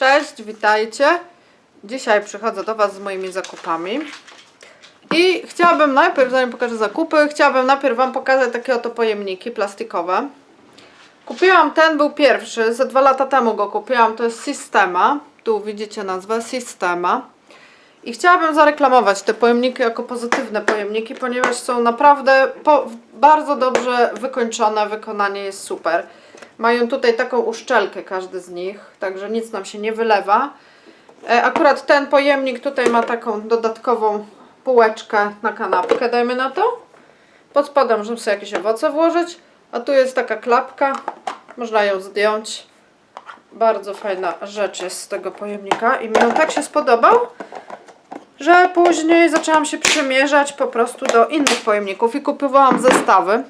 Cześć, witajcie. Dzisiaj przychodzę do Was z moimi zakupami. I chciałabym najpierw, zanim pokażę zakupy, chciałabym najpierw Wam pokazać takie oto pojemniki plastikowe. Kupiłam ten, był pierwszy, ze dwa lata temu go kupiłam, to jest Systema. Tu widzicie nazwę Systema. I chciałabym zareklamować te pojemniki jako pozytywne pojemniki, ponieważ są naprawdę bardzo dobrze wykończone, wykonanie jest super. Mają tutaj taką uszczelkę każdy z nich, także nic nam się nie wylewa. E, Akurat ten pojemnik tutaj ma taką dodatkową półeczkę na kanapkę, dajmy na to. Pod spodem, żeby sobie jakieś owoce włożyć. A tu jest taka klapka, można ją zdjąć. Bardzo fajna rzecz jest z tego pojemnika i mi on tak się spodobał, że później zaczęłam się przymierzać po prostu do innych pojemników i kupowałam zestawy.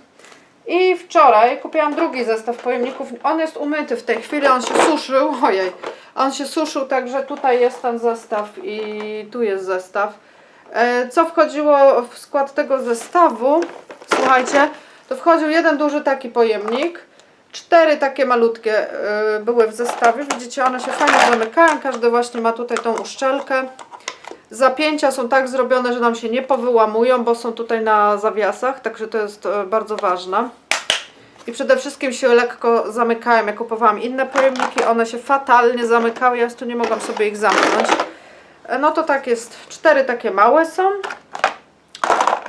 I wczoraj kupiłam drugi zestaw pojemników. On jest umyty w tej chwili, on się suszył. Ojej, on się suszył, także tutaj jest ten zestaw i tu jest zestaw. E, Co wchodziło w skład tego zestawu? Słuchajcie, to wchodził jeden duży taki pojemnik. Cztery takie malutkie e, były w zestawie. Widzicie, one się fajnie zamykają. Każdy właśnie ma tutaj tą uszczelkę. Zapięcia są tak zrobione, że nam się nie powyłamują, bo są tutaj na zawiasach, także to jest e, bardzo ważne. I przede wszystkim się lekko zamykają. Ja kupowałam inne pojemniki, one się fatalnie zamykały, ja tu nie mogłam sobie ich zamknąć. No to tak jest, cztery takie małe są.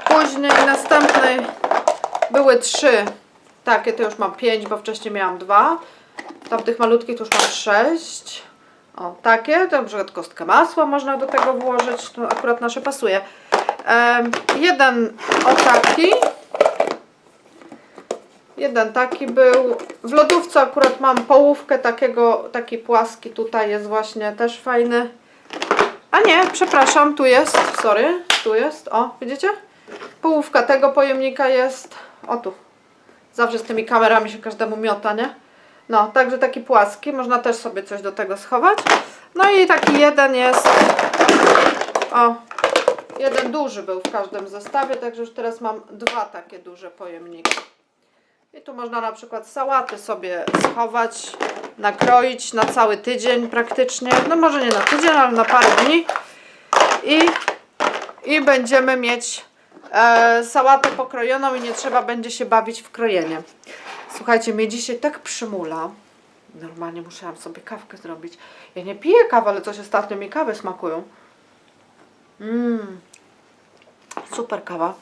Później następnej były trzy takie, to już mam pięć, bo wcześniej miałam dwa. Tam tych malutkich to już mam sześć. O, takie, to na przykład kostkę masła można do tego włożyć, to akurat nasze pasuje. Jeden o taki. Jeden taki był. W lodówce akurat mam połówkę takiego, taki płaski tutaj jest właśnie też fajny. A nie, przepraszam, tu jest, sorry, tu jest, o, widzicie? Połówka tego pojemnika jest, o tu. Zawsze z tymi kamerami się każdemu miota, nie? No, także taki płaski, można też sobie coś do tego schować. No i taki jeden jest, o, jeden duży był w każdym zestawie, także już teraz mam dwa takie duże pojemniki. I tu można na przykład sałaty sobie schować, nakroić na cały tydzień praktycznie. No może nie na tydzień, ale na parę dni. I, i będziemy mieć e, sałatę pokrojoną i nie trzeba będzie się bawić w krojenie. Słuchajcie, mnie dzisiaj tak przymula. Normalnie musiałam sobie kawkę zrobić. Ja nie piję kawy, ale coś ostatnio mi kawy smakują. Mmm, super kawa.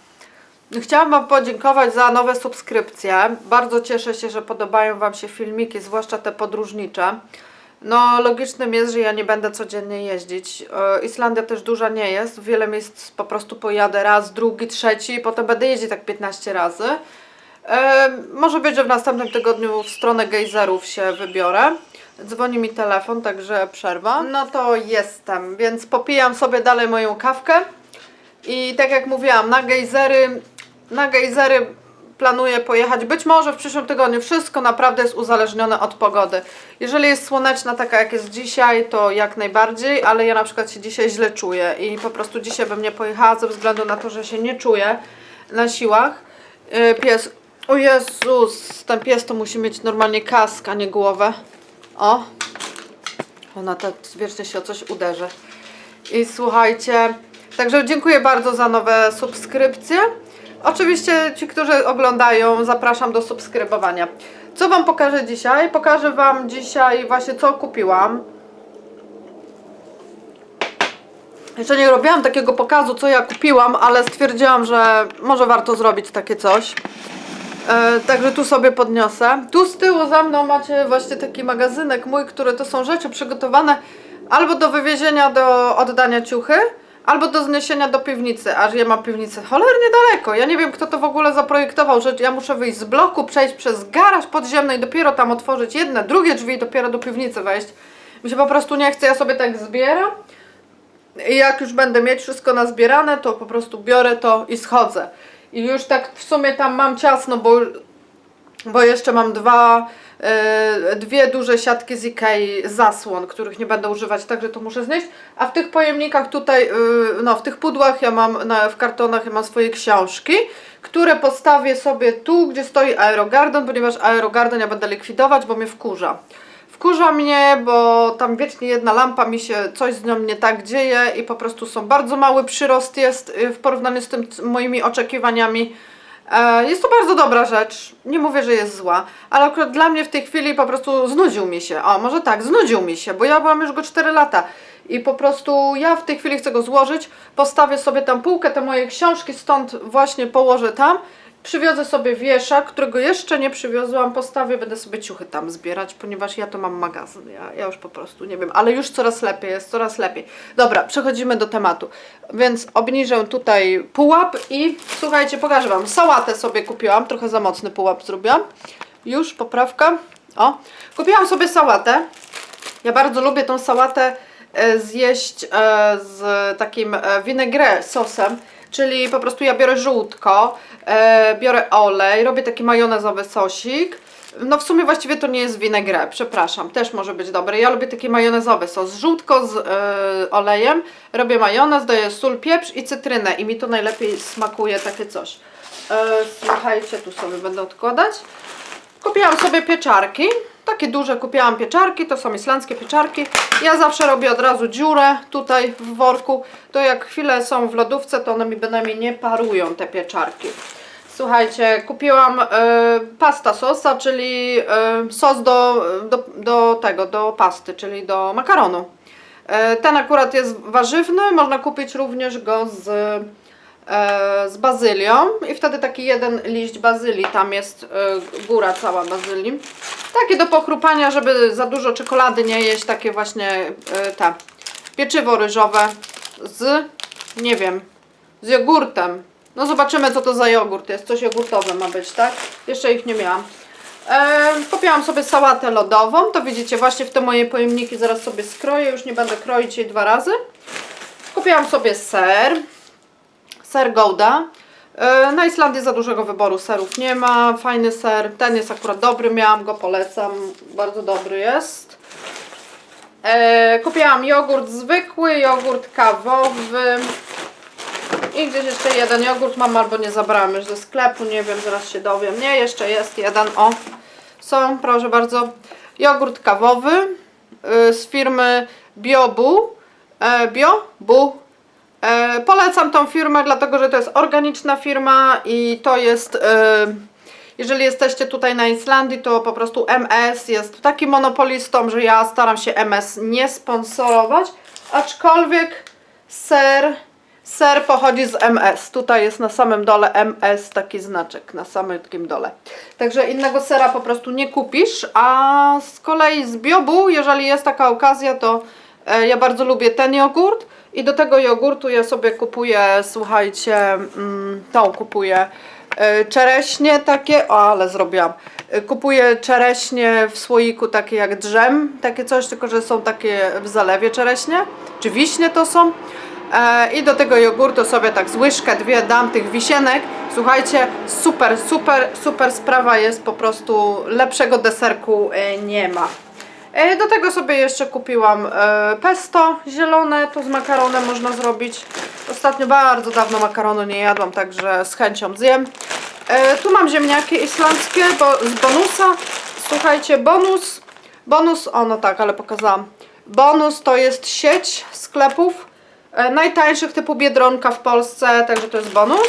Chciałam Wam podziękować za nowe subskrypcje. Bardzo cieszę się, że podobają Wam się filmiki, zwłaszcza te podróżnicze. No, logicznym jest, że ja nie będę codziennie jeździć. E, Islandia też duża nie jest. Wiele miejsc po prostu pojadę raz, drugi, trzeci i potem będę jeździć tak 15 razy. E, może być, że w następnym tygodniu w stronę gejzerów się wybiorę. Dzwoni mi telefon, także przerwa. No to jestem, więc popijam sobie dalej moją kawkę. I tak jak mówiłam, na gejzery, na gejzery planuję pojechać być może w przyszłym tygodniu. Wszystko naprawdę jest uzależnione od pogody. Jeżeli jest słoneczna taka jak jest dzisiaj, to jak najbardziej, ale ja na przykład się dzisiaj źle czuję i po prostu dzisiaj bym nie pojechała ze względu na to, że się nie czuję na siłach. Yy, Pies, o Jezus, ten pies to musi mieć normalnie kask, a nie głowę. O, ona tak wiecznie się o coś uderzy. I słuchajcie, także dziękuję bardzo za nowe subskrypcje. Oczywiście ci, którzy oglądają, zapraszam do subskrybowania. Co Wam pokażę dzisiaj? Pokażę Wam dzisiaj właśnie co kupiłam. Jeszcze nie robiłam takiego pokazu, co ja kupiłam, ale stwierdziłam, że może warto zrobić takie coś. E, także tu sobie podniosę. Tu z tyłu za mną macie właśnie taki magazynek mój, który to są rzeczy przygotowane albo do wywiezienia, do oddania ciuchy, albo do zniesienia do piwnicy, aż ja mam piwnicę cholernie daleko. Ja nie wiem, kto to w ogóle zaprojektował, że ja muszę wyjść z bloku, przejść przez garaż podziemny i dopiero tam otworzyć jedne, drugie drzwi i dopiero do piwnicy wejść. Mi się po prostu nie chce, ja sobie tak zbieram i jak już będę mieć wszystko nazbierane, to po prostu biorę to i schodzę. I już tak w sumie tam mam ciasno, bo, bo jeszcze mam dwa, dwie duże siatki z Ikei zasłon, których nie będę używać, także to muszę znieść. A w tych pojemnikach tutaj, e, no w tych pudłach ja mam, w kartonach ja mam swoje książki, które postawię sobie tu, gdzie stoi Aerogarden, ponieważ Aerogarden ja będę likwidować, bo mnie wkurza. Wkurza mnie, bo tam wiecznie jedna lampa mi się coś z nią nie tak dzieje i po prostu są bardzo mały przyrost jest y, w porównaniu z tym moimi oczekiwaniami. E, Jest to bardzo dobra rzecz. Nie mówię, że jest zła, ale akurat dla mnie w tej chwili po prostu znudził mi się. O, może tak, znudził mi się, bo ja byłam już go 4 lata i po prostu ja w tej chwili chcę go złożyć. Postawię sobie tam półkę, te moje książki stąd właśnie położę tam. Przywiozę sobie wieszak, którego jeszcze nie przywiozłam, postawię, będę sobie ciuchy tam zbierać, ponieważ ja to mam magazyn. Ja, ja już po prostu nie wiem, ale już coraz lepiej jest, coraz lepiej. Dobra, przechodzimy do tematu. Więc obniżę tutaj pułap i słuchajcie, pokażę Wam. Sałatę sobie kupiłam, trochę za mocny pułap zrobiłam. Już, poprawka. O, kupiłam sobie sałatę. Ja bardzo lubię tą sałatę e, zjeść e, z takim e, vinaigrette sosem, czyli po prostu ja biorę żółtko, e, biorę olej, robię taki majonezowy sosik. No w sumie właściwie to nie jest vinaigrette, przepraszam, też może być dobre. Ja lubię taki majonezowy sos, żółtko z e, olejem, robię majonez, daję sól, pieprz i cytrynę i mi to najlepiej smakuje takie coś. E, słuchajcie, tu sobie będę odkładać. Kupiłam sobie pieczarki. Takie duże kupiłam pieczarki, to są islandzkie pieczarki. Ja zawsze robię od razu dziurę tutaj w worku. To jak chwilę są w lodówce, to one mi bynajmniej nie parują te pieczarki. Słuchajcie, kupiłam e, pasta sosa, czyli e, sos do, do, do tego, do pasty, czyli do makaronu. E, ten akurat jest warzywny, można kupić również go z e, z bazylią i wtedy taki jeden liść bazylii, tam jest e, góra cała bazylii. Takie do pochrupania, żeby za dużo czekolady nie jeść, takie właśnie e, te pieczywo ryżowe z, nie wiem, z jogurtem. No zobaczymy co to za jogurt jest, coś jogurtowe ma być, tak? Jeszcze ich nie miałam. E, sobie sałatę lodową, to widzicie właśnie w te moje pojemniki, zaraz sobie skroję, już nie będę kroić jej dwa razy. Kupiłam sobie ser, ser Gouda. E, Na Islandii za dużego wyboru serów nie ma. Fajny ser. Ten jest akurat dobry, miałam go, polecam. Bardzo dobry jest. E, kupiłam jogurt zwykły, jogurt kawowy. I gdzieś jeszcze jeden jogurt mam albo nie zabrałam już ze sklepu, nie wiem, zaraz się dowiem. Nie, jeszcze jest jeden, o. Są, proszę bardzo. Jogurt kawowy y, z firmy Biobu. E, Biobu. E, polecam tą firmę, dlatego że to jest organiczna firma i to jest. E, jeżeli jesteście tutaj na Islandii, to po prostu MS jest takim monopolistą, że ja staram się MS nie sponsorować, aczkolwiek ser, ser pochodzi z MS. Tutaj jest na samym dole MS taki znaczek, na samym takim dole. Także innego sera po prostu nie kupisz, a z kolei z Biobu, jeżeli jest taka okazja, to e, ja bardzo lubię ten jogurt i do tego jogurtu ja sobie kupuję, słuchajcie, mm, tą kupuję e, czereśnie takie, o ale zrobiłam. E, Kupuję czereśnie w słoiku takie jak drzem, takie coś, tylko że są takie w zalewie czereśnie, czy wiśnie to są. E, I do tego jogurtu sobie tak z łyżkę, dwie dam tych wisienek. Słuchajcie, super, super, super sprawa jest, po prostu lepszego deserku e, nie ma. E, Do tego sobie jeszcze kupiłam e, pesto zielone, to z makaronem można zrobić. Ostatnio bardzo dawno makaronu nie jadłam, także z chęcią zjem. E, Tu mam ziemniaki islandzkie bo z bonusa. Słuchajcie, bonus, bonus, o no tak, ale pokazałam. Bonus to jest sieć sklepów najtańszych typu Biedronka w Polsce, także to jest bonus.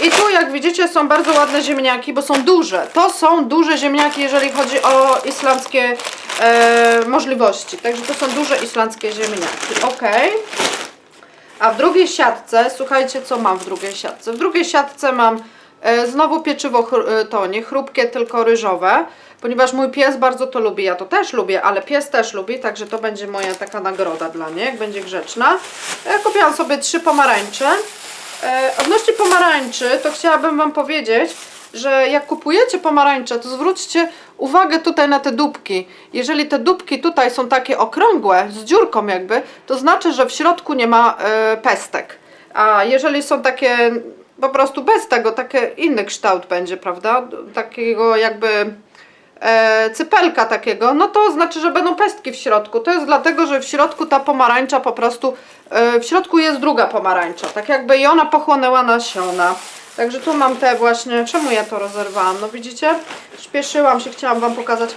I tu jak widzicie są bardzo ładne ziemniaki, bo są duże. To są duże ziemniaki, jeżeli chodzi o islandzkie e, możliwości. Także to są duże islandzkie ziemniaki. Ok. A w drugiej siatce, słuchajcie co mam w drugiej siatce. W drugiej siatce mam e, znowu pieczywo, e, to nie chrupkie, tylko ryżowe. Ponieważ mój pies bardzo to lubi, ja to też lubię, ale pies też lubi, także to będzie moja taka nagroda dla niej, jak będzie grzeczna. Ja kupiłam sobie trzy pomarańcze. E, odnośnie pomarańczy, to chciałabym Wam powiedzieć, że jak kupujecie pomarańcze, to zwróćcie uwagę tutaj na te dupki. Jeżeli te dupki tutaj są takie okrągłe, z dziurką jakby, to znaczy, że w środku nie ma e, pestek. A jeżeli są takie po prostu bez tego, taki inny kształt będzie, prawda? Takiego jakby e, cypelka takiego, no to znaczy, że będą pestki w środku. To jest dlatego, że w środku ta pomarańcza po prostu, e, w środku jest druga pomarańcza, tak jakby i ona pochłonęła nasiona. Także tu mam te właśnie, czemu ja to rozerwałam? No widzicie, śpieszyłam się, chciałam Wam pokazać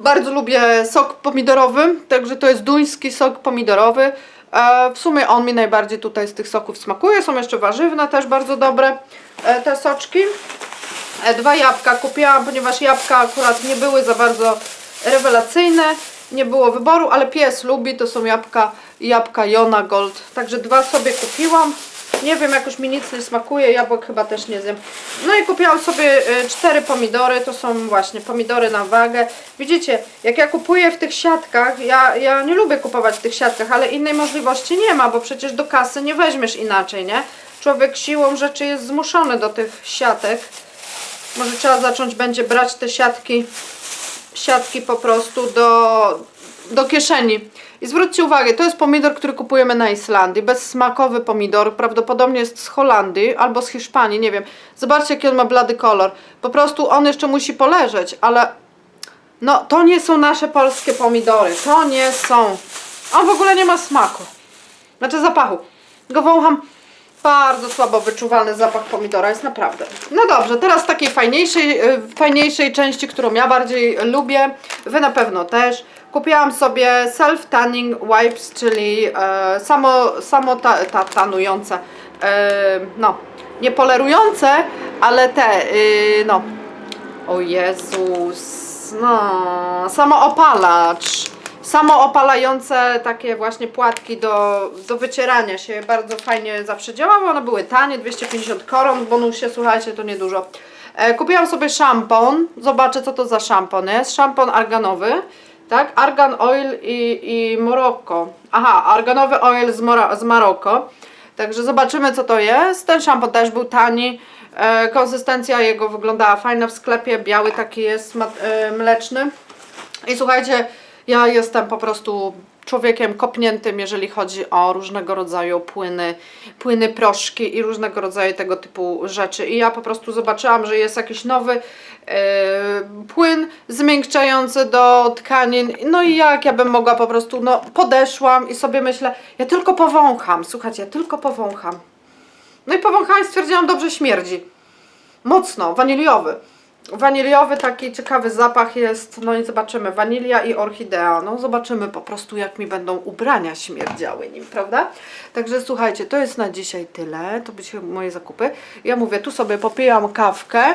Bardzo lubię sok pomidorowy, także to jest duński sok pomidorowy. E, w sumie on mi najbardziej tutaj z tych soków smakuje. Są jeszcze warzywne, też bardzo dobre e, te soczki. E, dwa jabłka kupiłam, ponieważ jabłka akurat nie były za bardzo rewelacyjne. Nie było wyboru, ale pies lubi, to są jabłka, jabłka Jona Gold. Także dwa sobie kupiłam. Nie wiem, jakoś mi nic nie smakuje, jabłek chyba też nie zjem. No i kupiłam sobie y, cztery pomidory, to są właśnie pomidory na wagę. Widzicie, jak ja kupuję w tych siatkach, ja, ja nie lubię kupować w tych siatkach, ale innej możliwości nie ma, bo przecież do kasy nie weźmiesz inaczej, nie? Człowiek siłą rzeczy jest zmuszony do tych siatek. Może trzeba zacząć będzie brać te siatki, siatki po prostu do, do kieszeni. I zwróćcie uwagę, to jest pomidor, który kupujemy na Islandii. Bezsmakowy pomidor, prawdopodobnie jest z Holandii albo z Hiszpanii, nie wiem. Zobaczcie, jaki on ma blady kolor. Po prostu on jeszcze musi poleżeć, ale no to nie są nasze polskie pomidory. To nie są. On w ogóle nie ma smaku. Znaczy zapachu. Go wącham. Bardzo słabo wyczuwalny zapach pomidora jest naprawdę. No dobrze, teraz takiej fajniejszej, y, fajniejszej części, którą ja bardziej lubię. Wy na pewno też. Kupiłam sobie self-tanning wipes, czyli e, samo, samo ta, ta, tanujące, e, no, nie polerujące, ale te, y, no, o Jezus, no, samoopalacz. Samoopalające takie właśnie płatki do, do wycierania się bardzo fajnie zawsze działały. One były tanie, 250 koron w bonusie, słuchajcie, to niedużo. E, kupiłam sobie szampon. Zobaczę, co to za szampon jest. Szampon arganowy, tak? Argan Oil i, i Morocco. Aha, arganowy oil z, Mora, z Maroko. Także zobaczymy, co to jest. Ten szampon też był tani. E, konsystencja jego wyglądała fajna w sklepie. Biały taki jest, e, mleczny. I słuchajcie, ja jestem po prostu człowiekiem kopniętym, jeżeli chodzi o różnego rodzaju płyny, płyny proszki i różnego rodzaju tego typu rzeczy. I ja po prostu zobaczyłam, że jest jakiś nowy e, płyn zmiękczający do tkanin. No i jak ja bym mogła po prostu, no podeszłam i sobie myślę, ja tylko powącham, słuchajcie, ja tylko powącham. No i powąchałam i stwierdziłam, dobrze śmierdzi. Mocno, waniliowy. Waniliowy taki ciekawy zapach jest, no i zobaczymy, wanilia i orchidea, no zobaczymy po prostu jak mi będą ubrania śmierdziały nim, prawda? Także słuchajcie, to jest na dzisiaj tyle, to będzie moje zakupy. Ja mówię, tu sobie popijam kawkę,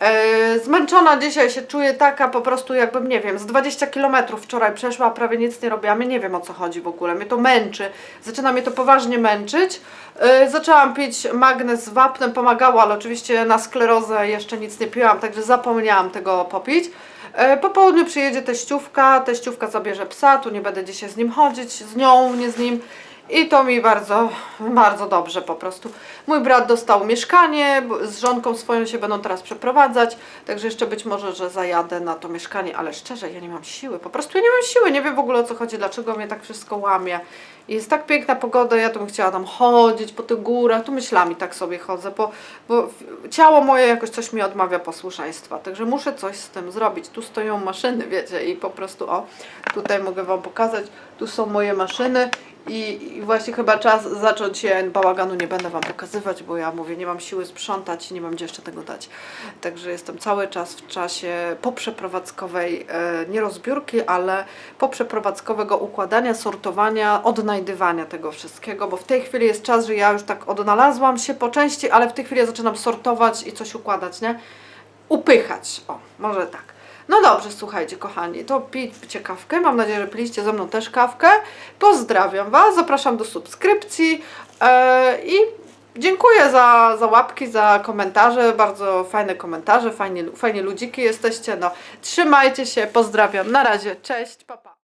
E, Zmęczona dzisiaj się czuję taka po prostu jakbym, nie wiem, z 20 km wczoraj przeszła, prawie nic nie robiłam. Nie wiem o co chodzi w ogóle, mnie to męczy. Zaczyna mnie to poważnie męczyć. E, Zaczęłam pić magnez z wapnem, pomagało, ale oczywiście na sklerozę jeszcze nic nie piłam, także zapomniałam tego popić. E, Po południu przyjedzie teściówka, teściówka zabierze psa, tu nie będę dzisiaj z nim chodzić, z nią, nie z nim. I to mi bardzo, bardzo dobrze po prostu. Mój brat dostał mieszkanie, z żonką swoją się będą teraz przeprowadzać, także jeszcze być może, że zajadę na to mieszkanie, ale szczerze, ja nie mam siły, po prostu ja nie mam siły, nie wiem w ogóle o co chodzi, dlaczego mnie tak wszystko łamie. Jest tak piękna pogoda, ja to bym chciała tam chodzić po tych górach, tu myślami tak sobie chodzę, bo, bo ciało moje jakoś coś mi odmawia posłuszeństwa, także muszę coś z tym zrobić. Tu stoją maszyny, wiecie, i po prostu o, tutaj mogę Wam pokazać, tu są moje maszyny i, I właśnie chyba czas zacząć je, bałaganu nie będę Wam pokazywać, bo ja mówię, nie mam siły sprzątać i nie mam gdzie jeszcze tego dać. Także jestem cały czas w czasie poprzeprowadzkowej, e, nie rozbiórki, ale poprzeprowadzkowego układania, sortowania, odnajdywania tego wszystkiego, bo w tej chwili jest czas, że ja już tak odnalazłam się po części, ale w tej chwili ja zaczynam sortować i coś układać, nie? Upychać, o, może tak. No dobrze, słuchajcie, kochani, to pijcie kawkę. Mam nadzieję, że piliście ze mną też kawkę. Pozdrawiam Was, zapraszam do subskrypcji e, i dziękuję za, za łapki, za komentarze. Bardzo fajne komentarze, fajnie, fajnie ludziki jesteście. No, trzymajcie się, pozdrawiam. Na razie, cześć, papa. Pa.